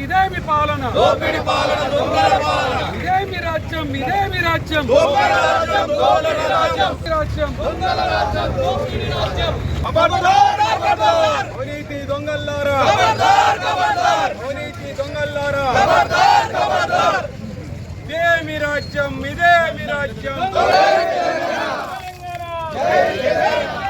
ఇదేమి పాలన దోపిడి పాలన దొంగల పాలన ఇదేమి రాజ్యం ఇదేమి రాజ్యం దోపిడి రాజ్యం దోపిడి రాజ్యం రాజ్యం దొంగల రాజ్యం దోపిడి రాజ్యం ఖబర్దార్ ఖబర్దార్ అవినీతి దొంగల్లారా ఖబర్దార్ ఖబర్దార్ అవినీతి దొంగల్లారా ఖబర్దార్ ఖబర్దార్ ఇదేమి రాజ్యం ఇదేమి రాజ్యం జై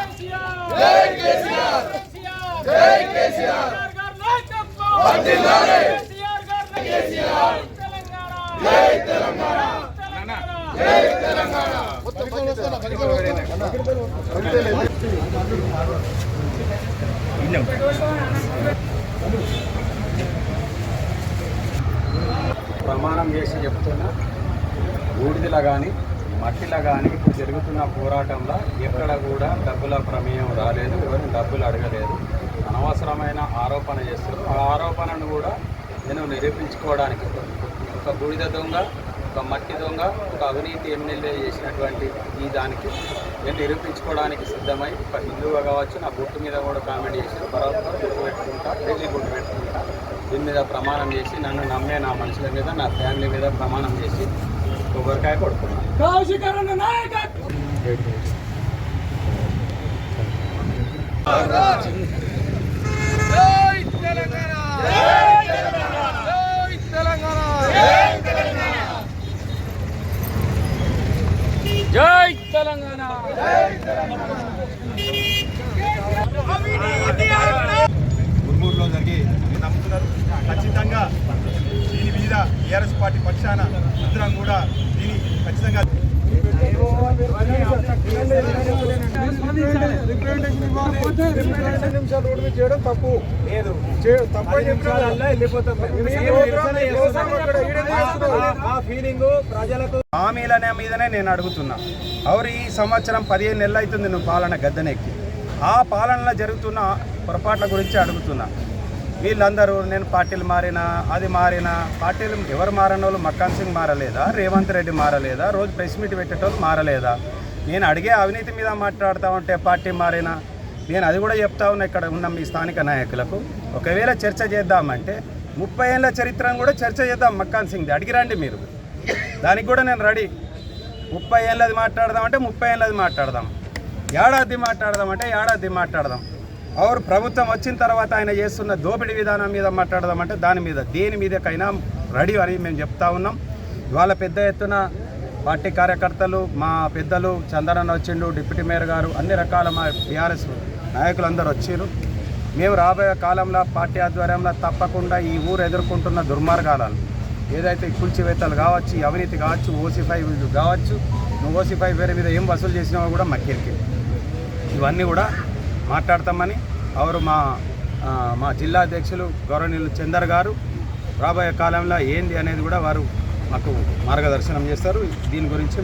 ప్రమాణం చేసి చెప్తున్నా బూడిదలా కానీ మట్టిలా కానీ ఇప్పుడు జరుగుతున్న పోరాటంలో ఎక్కడ కూడా డబ్బుల ప్రమేయం రాలేదు ఎవరిని డబ్బులు అడగలేదు. అనవసరమైన ఆరోపణ చేస్తారు ఆ ఆరోపణను కూడా నేను నిరూపించుకోవడానికి ఒక బూడిద దొంగ ఒక మట్టి దొంగ ఒక అవినీతి ఎమ్మెల్యే చేసినటువంటి ఈ దానికి నేను నిరూపించుకోవడానికి సిద్ధమై ఒక హిందువుగా కావచ్చు నా గుట్టు మీద కూడా కామెంట్ చేసి బరాబర్ గుర్తు పెట్టుకుంటా ఢిల్లీ గుర్తు పెట్టుకుంటా దీని మీద ప్రమాణం చేసి నన్ను నమ్మే నా మనుషుల మీద నా ఫ్యామిలీ మీద ప్రమాణం చేసి కొబ్బరికాయ కొడుతున్నాను గుర్మూరులో జరిగి మీరు నమ్ముతున్నారు. ఖచ్చితంగా దీని మీద టీఆర్ఎస్ పార్టీ పక్షాన అందరం కూడా దీని ఖచ్చితంగా నిమిషాలు రోడ్డు మీద చేయడం తప్పు. లేదు. తప్పు ఫీలింగ్ ప్రజలకు హామీలనే మీదనే నేను అడుగుతున్నా. ఎవరు ఈ సంవత్సరం పదిహేను నెలలు అవుతుంది నువ్వు పాలన గద్దెనెక్కి. ఆ పాలనలో జరుగుతున్న పొరపాట్ల గురించి అడుగుతున్నా. వీళ్ళందరూ నేను పార్టీలు మారినా అది మారినా పార్టీలు ఎవరు మారని వాళ్ళు మక్కాన్ సింగ్ మారలేదా రేవంత్ రెడ్డి మారలేదా రోజు ప్రెస్ మీట్ పెట్టేటోళ్ళు మారలేదా? నేను అడిగే అవినీతి మీద మాట్లాడుతూ ఉంటే పార్టీ మారినా నేను అది కూడా చెప్తా ఉన్నా ఇక్కడ ఉన్న మీ స్థానిక నాయకులకు. ఒకవేళ చర్చ చేద్దామంటే ముప్పై ఏళ్ళ చరిత్రను కూడా చర్చ చేద్దాం మక్కాన్ సింగ్ అడిగి రండి మీరు. దానికి కూడా నేను రెడీ. ముప్పై ఏళ్ళది మాట్లాడదాం అంటే ముప్పై ఏళ్ళది మాట్లాడదాం. ఏడాది మాట్లాడదాం అంటే ఏడాది మాట్లాడదాం. అవరు ప్రభుత్వం వచ్చిన తర్వాత ఆయన చేస్తున్న దోపిడీ విధానం మీద మాట్లాడదాం అంటే దాని మీద దేని మీదకైనా రెడీ అని మేము చెప్తా ఉన్నాం. ఇవాళ పెద్ద ఎత్తున పార్టీ కార్యకర్తలు మా పెద్దలు చందరన్న వచ్చిండు డిప్యూటీ మేయర్ గారు అన్ని రకాల మా టీఆర్ఎస్ నాయకులు అందరూ వచ్చిర్రు. మేము రాబోయే కాలంలో పార్టీ ఆధ్వర్యంలో తప్పకుండా ఈ ఊరు ఎదుర్కొంటున్న దుర్మార్గాలను ఏదైతే కూల్చివేతలు కావచ్చు అవినీతి కావచ్చు ఓసిఫై కావచ్చు నువ్వు ఓసిఫై పేరు వేరే మీద ఏం వసూలు చేసినావో కూడా మక్కిరికి ఇవన్నీ కూడా మాట్లాడతామని అవరు మా మా జిల్లా అధ్యక్షులు గౌరవనీయులు చందర్ గారు రాబోయే కాలంలో ఏంది అనేది కూడా వారు మాకు మార్గదర్శనం చేస్తారు. దీని గురించి